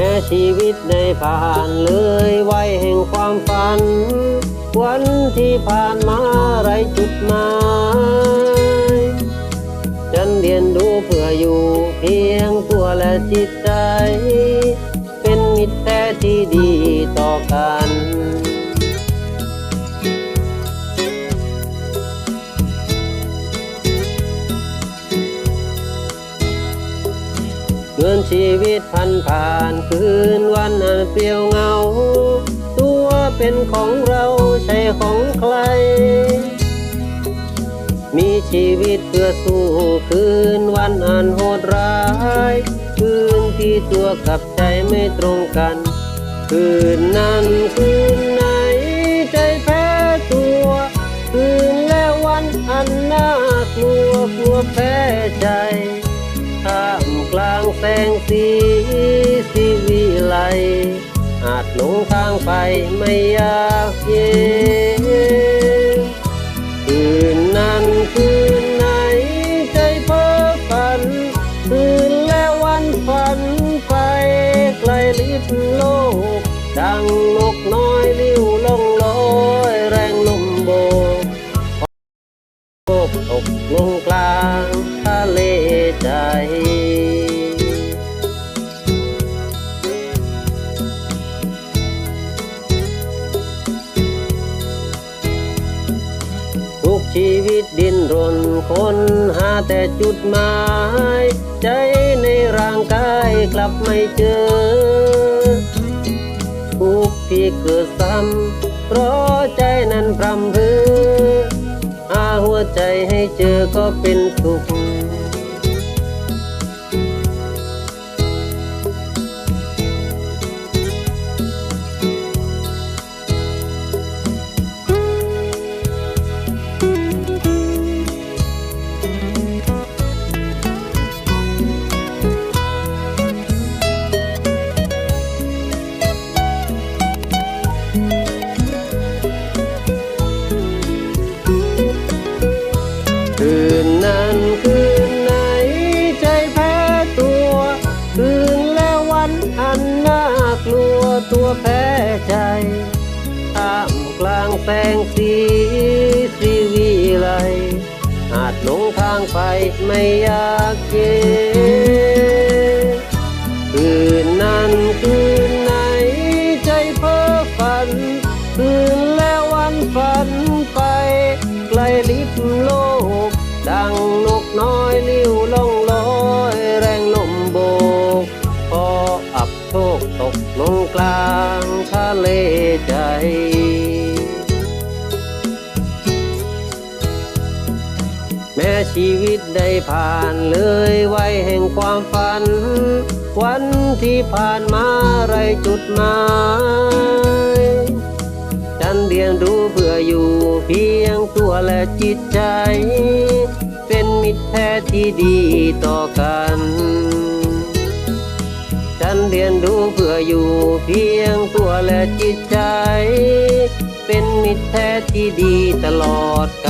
ม้ชีวิตได้ผ่านเลยวัยแห่งความฝัน วันที่ผ่านมาไรจุดหมายฉันเรียนรู้เพื่ออยู่เพียงตัวและจิตใจ เป็นมิตรแท้ที่ดีต่อกัน ชีวิตพันผ่านคืนวันอันเปลี่ยวเหงา ตัวเป็นของเราใช่ของใคร มีชีวิตเพื่อสู้คืนวันอันโหดร้ายคืนที่ตัวกับใจไม่ตรงกัน คืนนั้นคืนไหนใจแพ้ตัว คืนและวันอันน่ากลัวกลัวแพ้ใจ งแสงสีสีวิไลอาจหลงทางไปไม่อยากเย็นคืนนั้นคืนไหนใจเพ้อฝัน คืนและวันฝันไปไกลลิบโลก ดังนกน้อยลิ้วล่องลอยแรงลมโบกโลกตกลงกลาง ดดิ้นรนคนหาแต่จุดหมาย ใจในร่างกายกลับไม่เจอทุกที่เกิดซ้ำเพราะใจนั้นพรำเพอหาหัวใจให้เจอก็เป็นสุข ตัวแพ้ใจท่ามกลางแสงสีสีวิไลอาจหลงทางไปไม่อยากเย็น ใจแม้ชีวิตได้ผ่านเลยวัยแห่งความฝัน วันที่ผ่านมาไรจุดหมายฉันเรียนรู้เพื่ออยู่เพียงตัวและจิตใจ เป็นมิตรแท้ที่ดีต่อกัน นเรียนรู้เพื่ออยู่เพียงตัวและจิตใจ เป็นมิตรแท้ที่ดีตลอดกา